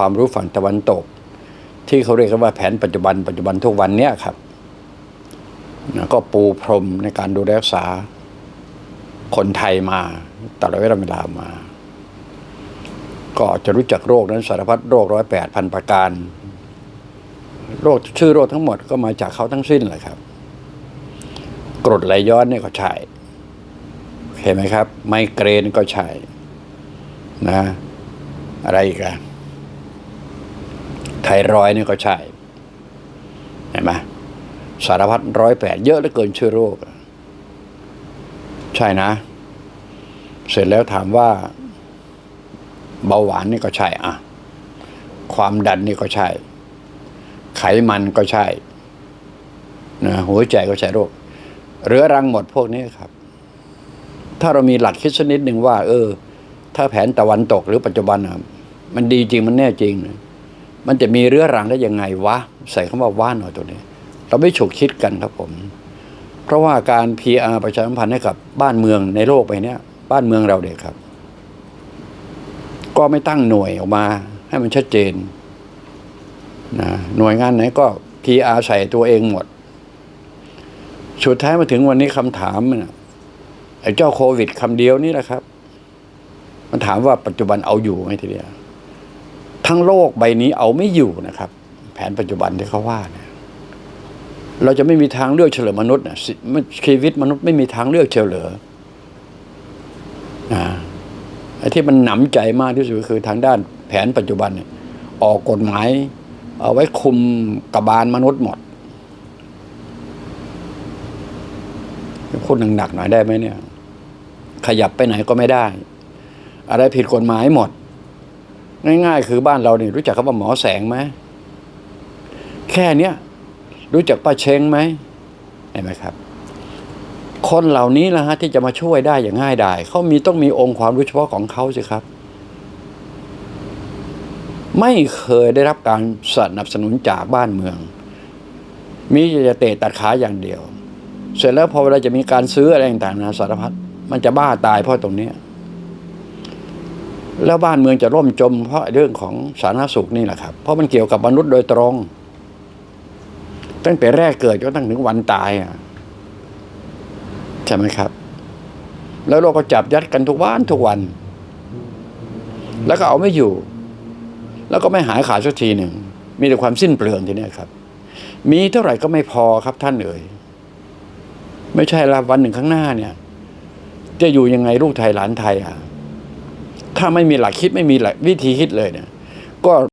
ความรู้ฝั่งตะวันตก ที่เขาเรียกกันว่าแผนปัจจุบันปัจจุบันทุกวันเนี้ยครับนะก็ปูพรมในการดูแลรักษาคนไทยมาตลอดเวลามา ก็จะรู้จักโรคนั้นสารพัดโรคร้อยแปดพันประการ โรคชื่อโรคทั้งหมดก็มาจากเขาทั้งสิ้นเลยครับ กรดไหลย้อนเนี่ยก็ใช่เห็นไหมครับ ไมเกรนก็ใช่นะ อะไรอีกอะ ไทรอยนี่ก็ใช่เห็นไหมสารพัดร้อยแปดเยอะเหลือเกินเชื้อโรค ใช่นะ เสร็จแล้วถามว่า เบาหวานนี่ก็ใช่อะความดันนี่ก็ใช่ ไขมันก็ใช่นะหัวใจก็ใช่โรคเรื้อรังหมดพวกนี้ครับ ถ้าเรามีหลักคิดสักนิดหนึ่งว่า เออ ถ้าแผนตะวันตกหรือปัจจุบันอะมันดีจริงมันแน่จริงนะ มันจะมีเรื้อรังได้ยังไงวะ ใส่คำว่าว่าหน่อยตัวนี้ เราไม่ฉกคิดกันครับผม เพราะว่าการ PR ประชาสัมพันธ์ให้กับบ้านเมืองในโลกไปเนี้ยบ้านเมืองเราเด็กครับ ก็ไม่ตั้งหน่วยออกมา ให้มันชัดเจนนะหน่วยงานไหนก็ PR ใส่ตัวเองหมด สุดท้ายมาถึงวันนี้คำถามนะไอ้เจ้าโควิดคำเดียวนี่แหละครับ มันถามว่าปัจจุบันเอาอยู่ไหมทีเดียว ทั้งโลกใบนี้เอาไม่อยู่นะครับ แผนปัจจุบันที่เขาว่าเนี่ยเราจะไม่มีทางเลือกเฉลิมมนุษย์นะสิชีวิตมนุษย์ไม่มีทางเลือกเฉลออ่าไอ้ที่มันหนำใจมากที่สุดคือทางด้านแผนปัจจุบันเนี่ยออกกฎหมายเอาไว้คุมกบาลมนุษย์หมดพูดหนักๆหน่อยได้ไหมเนี่ย ขยับไปไหนก็ไม่ได้ อะไรผิดกฎหมายหมด ง่ายๆ คือบ้านเราเนี่ยรู้จักคำว่าหมอแสงไหมแค่เนี้ยรู้จักป้าเชงไหมเห็นไหมครับ คนเหล่านี้แหละฮะที่จะมาช่วยได้อย่างง่ายดายเขามีต้องมีองค์ความรู้เฉพาะของเขาสิครับ ไม่เคยได้รับการสนับสนุนจากบ้านเมือง มีจะเตะตัดขาอย่างเดียว เสร็จแล้วพอเวลาจะมีการซื้ออะไรต่างๆนะสารพัดมันจะบ้าตายเพราะตรงเนี้ย แล้วบ้านเมืองจะร่มจม เพราะเรื่องของสาธารณสุขนี่แหละครับ เพราะมันเกี่ยวกับมนุษย์โดยตรง ตั้งแต่แรกเกิดจนตั้งถึงวันตายอะใช่ไหมครับ แล้วเราก็จับยัดกันทุกวันทุกวัน แล้วก็เอาไม่อยู่ แล้วก็ไม่หายขาดสักทีหนึ่ง มีแต่ความสิ้นเปลืองทีเนี้ครับ มีเท่าไหร่ก็ไม่พอครับท่านเอ่ยไม่ใช่ละวันหนึ่งข้างหน้าเนี่ย จะอยู่ยังไงลูกไทยหลานไทยอะ ถ้าไม่มีหลักคิดไม่มีหลักวิธีคิดเลยเนี่ยก็